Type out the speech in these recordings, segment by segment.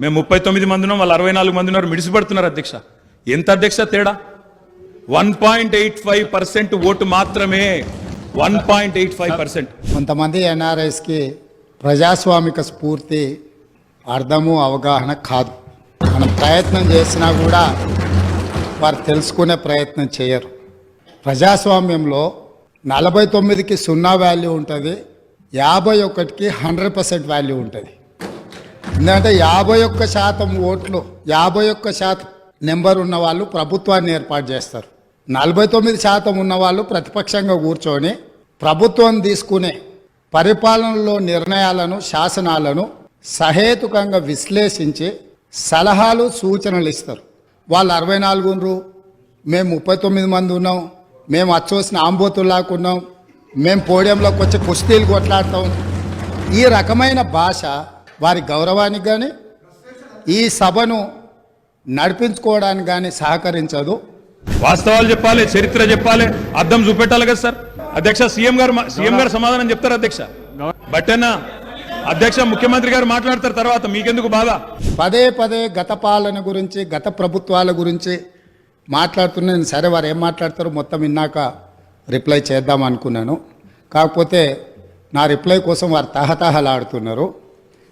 మేము ముప్పై తొమ్మిది మంది ఉన్నాం వాళ్ళు అరవై నాలుగు మంది ఉన్నారు మిడిసిపడుతున్నారు అధ్యక్ష. ఎంత అధ్యక్ష తేడా? One point eight five percent vote మాత్రమే. One point eight five percent. కొంతమంది ఎన్ఆర్ఐస్కి ప్రజాస్వామిక స్ఫూర్తి అర్థము అవగాహన కాదు. మనం ప్రయత్నం చేసినా కూడా వారు తెలుసుకునే ప్రయత్నం చేయరు. ప్రజాస్వామ్యంలో నలభై తొమ్మిదికి సున్నా వాల్యూ ఉంటుంది యాభై ఒకటికి హండ్రెడ్ పర్సెంట్ వాల్యూ ఉంటుంది. ఎందుకంటే యాభై ఒక్క శాతం ఓట్లు యాభై ఒక్క శాతం నెంబర్ ఉన్న వాళ్ళు ప్రభుత్వాన్ని ఏర్పాటు చేస్తారు. నలభై తొమ్మిది శాతం ఉన్న వాళ్ళు ప్రతిపక్షంగా కూర్చొని ప్రభుత్వం తీసుకునే పరిపాలనలో నిర్ణయాలను శాసనాలను సహేతుకంగా విశ్లేషించి సలహాలు సూచనలు ఇస్తారు. వాళ్ళు అరవై నాలుగు మేము ముప్పై తొమ్మిది మంది ఉన్నాం మేము అచ్చోసిన ఆంబోతుల్లాకున్నాం మేము పోడియంలోకి వచ్చి కుస్తీలు కొట్లాడతాం. ఈ రకమైన భాష వారి గౌరవానికి కానీ ఈ సభను నడిపించుకోవడానికి కానీ సహకరించదు. వాస్తవాలు చెప్పాలి చరిత్ర చెప్పాలి అర్థం చూపెట్టాలి కదా సార్. అధ్యక్ష సీఎం గారు సీఎం గారు సమాధానం చెప్తారు అధ్యక్ష? బట్టన్నా అధ్యక్ష ముఖ్యమంత్రి గారు మాట్లాడతారు తర్వాత మీకెందుకు బాధ? పదే పదే గత పాలన గురించి గత ప్రభుత్వాల గురించి మాట్లాడుతున్నాను సరే వారు ఏం మాట్లాడతారో మొత్తం విన్నాక రిప్లై చేద్దాం అనుకున్నాను. కాకపోతే నా రిప్లై కోసం వారు తహతహలాడుతున్నారు.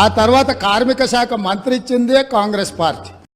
ఆ తర్వాత కార్మిక శాఖ మంత్రి ఇచ్చిందే కాంగ్రెస్ పార్టీ.